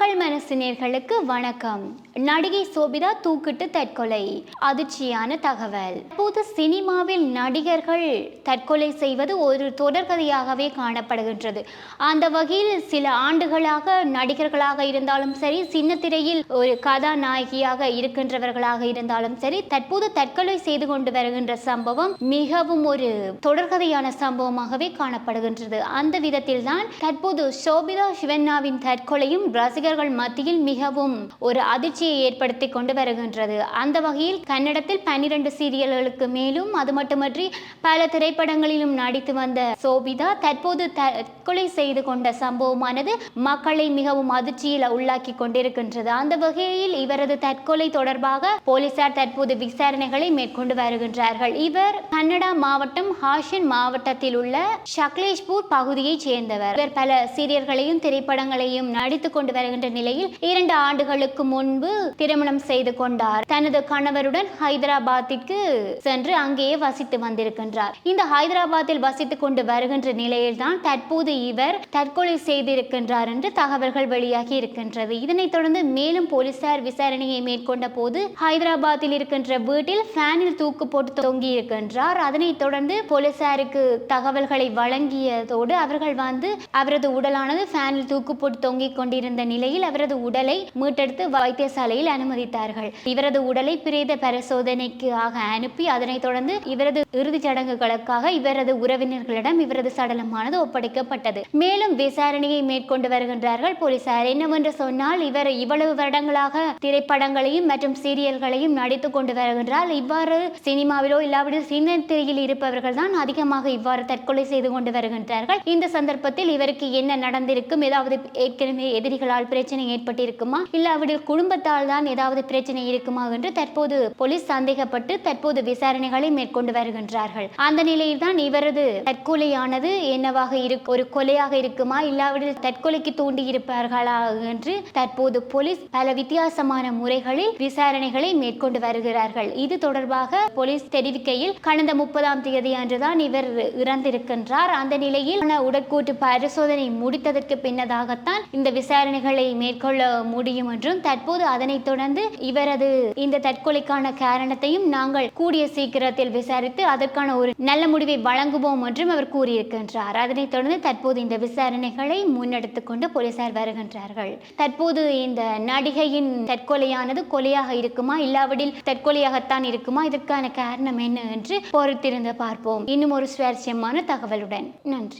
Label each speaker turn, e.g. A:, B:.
A: மக்கள் மனசினர்களுக்கு வணக்கம். நடிகை சோபிதா தூக்கிட்டு தற்கொலை. அதிர்ச்சியான தகவல். தற்போது சினிமாவில் நடிகர்கள் தற்கொலை செய்வது ஒரு தொடர்கதையாகவே காணப்படுகின்றது. அந்த வகையில் சில ஆண்டுகளாக நடிகர்களாக இருந்தாலும் சரி சின்ன திரையில் ஒரு கதாநாயகியாக இருக்கின்றவர்களாக இருந்தாலும் சரி தற்போது தற்கொலை செய்து கொண்டு வருகின்ற சம்பவம் மிகவும் ஒரு தொடர்கதையான சம்பவமாகவே காணப்படுகின்றது. அந்த விதத்தில் தான் தற்போது சோபிதா சிவண்ணாவின் தற்கொலையும் ரசிகர்கள் மத்தியில் மிகவும் ஒரு அதிர்ச்சியை ஏற்படுத்தி கொண்டு வருகின்றது. அந்த வகையில் கன்னடத்தில் பன்னிரண்டு சீரியல்களுக்கு மேலும் அது மட்டுமன்றி பல திரைப்படங்களிலும் நடித்து வந்த சோபிதா தற்போது தற்கொலை செய்து கொண்ட சம்பவமானது மக்களை மிகவும் அதிர்ச்சியில் உள்ளாக்கி கொண்டிருக்கின்றது. அந்த வகையில் இவரது தற்கொலை தொடர்பாக போலீசார் தற்போது விசாரணைகளை மேற்கொண்டு வருகின்றார்கள். இவர் கன்னடா மாவட்டம் ஹாஷன் மாவட்டத்தில் உள்ள சக்லேஷ்பூர் பகுதியைச் சேர்ந்தவர். இவர் பல சீரியல்களையும் திரைப்படங்களையும் நடித்து கொண்டு வருகின்ற நிலையில் இரண்டு ஆண்டுகளுக்கு முன்பு திருமணம் செய்து கொண்டார். தனது கணவருடன் ஹைதராபாத்திற்கு சென்று அங்கேயே வசித்து வந்திருக்கின்றார். இந்த ஹைதராபாத்தில் வசித்துக் கொண்டு வருகின்ற நிலையில்தான் தற்போது இவர் தற்கொலை செய்திருக்கின்றார் என்று தகவல்கள் வெளியாகி இருக்கின்றது. இதனைத் தொடர்ந்து மேலும் போலீசார் விசாரணையை மேற்கொண்ட போது ஹைதராபாத்தில் இருக்கின்ற வீட்டில் ஃபேனில் தூக்கு போட்டு தொங்கி இருக்கின்றார் அதனைத் தொடர்ந்து போலீசாருக்கு தகவல்களை வழங்கியதோடு அவர்கள் வந்து அவரது உடலானது ஃபேனில் தூக்கு போட்டு தொங்கிக் கொண்டிருந்த நிலையில் அவரது உடலை மீட்டெடுத்து வைத்தியசாலையில் அனுமதித்தார்கள். இவரது உடலை பிரேத பரிசோதனைக்கு ஆக அனுப்பி அதனைத் தொடர்ந்து இவரது இறுதிச் சடங்குகளுக்காக இவரது உறவினர்களிடம் இவரது சடலமானது ஒப்படைக்கப்பட்டது. மேலும் விசாரணையை மேற்கொண்டு வருகின்றார்கள் போலீசார். என்னவென்று சொன்னால் இவர் இவ்வளவு வருடங்களாக திரைப்படங்களையும் மற்றும் சீரியல்களையும் நடித்துக் கொண்டு வருகின்றார். இவ்வாறு சினிமாவிலோ இல்லாவிடில் சின்ன திரையில் இருப்பவர்கள் தான் அதிகமாக இவ்வாறு தற்கொலை செய்து கொண்டு வருகின்றார்கள். இந்த சந்தர்ப்பத்தில் இவருக்கு என்ன நடந்திருக்கும் ஏதாவது ஏற்கனவே எதிரிகளால் பிரச்சனை ஏற்பட்டிருக்குமா? இல்லாவிடில் குடும்பத்தால் தான் ஏதாவது பிரச்சனை இருக்குமா என்று தற்போது போலீஸ் சந்தேகப்பட்டு தற்போது விசாரணைகளை மேற்கொண்டு வருகின்றார்கள். அந்த நிலையில் தான் இவரது தற்கொலையானது என்னவாக இருக்கு ஒரு கொலையாக இருக்குமா? இல்லாவிடில் தற்கொலைக்கு தூண்டி இருப்பார்களா என்று தற்போது போலீஸ் பல வித்தியாசமான முறைகளில் விசாரணைகளை மேற்கொண்டு வருகிறார்கள். இது தொடர்பாக போலீஸ் தெரிவிக்கையில் கடந்த முப்பதாம் தேதி அன்றுதான் இவர் இறந்திருக்கின்றார். அந்த நிலையில் உடற்கூட்டு பரிசோதனை முடித்ததற்கு பின்னதாகத்தான் இந்த விசாரணைகளை மேற்கொள்ள முடியும் என்றும் தற்போது அதனைத் தொடர்ந்து இவரது இந்த தற்கொலைக்கான காரணத்தையும் நாங்கள் கூடிய சீக்கிரத்தில் விசாரித்து அதற்கான ஒரு நல்ல முடிவை வழங்குவோம் என்றும் அவர் கூறியிருக்கின்றார். அதனைத் தொடர்ந்து தற்போது இந்த விசாரணைகளை முன்னெடுத்துக் கொண்டு போலீசார் வருகின்றார்கள். தற்போது இந்த நடிகையின் தற்கொலையானது கொலையாக இருக்குமா இல்லாவிடில் தற்கொலையாகத்தான் இருக்குமா இதற்கான காரணம் என்ன என்று பொறுத்திருந்து பார்ப்போம். இன்னும் ஒரு சுவாரஸ்யமான தகவலுடன். நன்றி.